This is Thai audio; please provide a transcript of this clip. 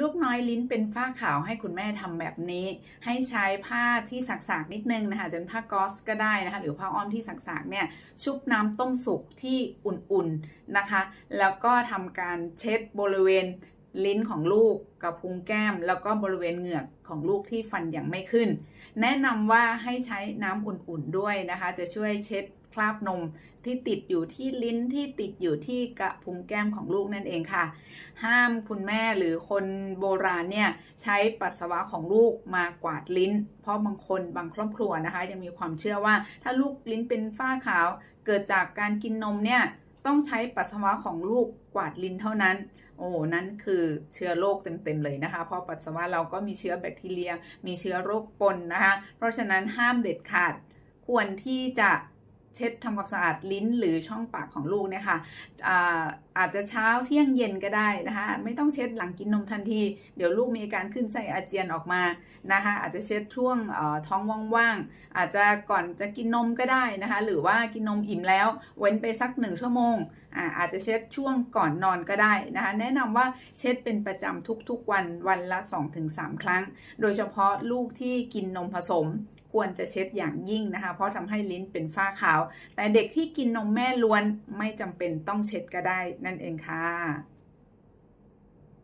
ลูกน้อยลิ้นเป็นฝ้าขาวให้คุณแม่ทำแบบนี้ ให้ใช้ผ้าที่สักๆนิดนึงนะคะจะเป็นผ้าก๊อสก็ได้นะคะ หรือผ้าอ้อมที่สักๆเนี่ยชุบน้ำต้มสุกที่อุ่นๆนะคะ แล้วก็ทำการเช็ดบริเวณ ลิ้นของลูกกับพุงแก้ม แล้วก็บริเวณเหงือกของลูกที่ฟันยังไม่ขึ้น แนะนำว่าให้ใช้น้ำอุ่นๆด้วยนะคะ จะช่วยเช็ดคราบนมที่ติดอยู่ที่ลิ้นที่ติดอยู่ที่กระพุ้งแก้มของลูกนั่นเองค่ะ ห้ามคุณแม่หรือคนโบราณเนี่ยใช้ปัสสาวะของลูกมากวาดลิ้น เพราะบางคนบางครอบครัวนะคะ ยังมีความเชื่อว่าถ้าลูกลิ้นเป็นฝ้าขาว เกิดจากการกินนมเนี่ย ต้องใช้ปัสสาวะของลูกกวาดลิ้นเท่านั้น โอ้นั่นคือเชื้อโรคเต็มๆเลยนะคะ เพราะปัสสาวะเราก็มีเชื้อแบคทีเรีย มีเชื้อโรคปนนะคะ เพราะฉะนั้นห้ามเด็ดขาดควรที่จะ เช็ดทำความสะอาดลิ้นหรือช่องปากของลูกเนี่ยค่ะอาอาจจะเช้าเที่ยงเย็นก็ได้นะคะไม่ต้องเช็ดหลังกินนมทันที เดี๋ยวลูกมีอาการขึ้นไส้อาเจียนออกมานะคะอาจจะเช็ดช่วงท้องว่างๆอาจจะก่อนจะกินนมก็ได้นะคะหรือว่ากินนมอิ่มแล้วเว้นไปสักหนึ่งชั่วโมงอาจจะเช็ดช่วงก่อนนอนก็ได้นะคะแนะนำว่าเช็ดเป็นประจำทุกๆวันวันละ 2-3 ครั้ง โดยเฉพาะลูกที่กินนมผสม ควรจะเช็ดอย่างยิ่งนะคะ เพราะทำให้ลิ้นเป็นฝ้าขาว แต่เด็กที่กินนมแม่ล้วนไม่จำเป็นต้องเช็ดก็ได้นั่นเองค่ะ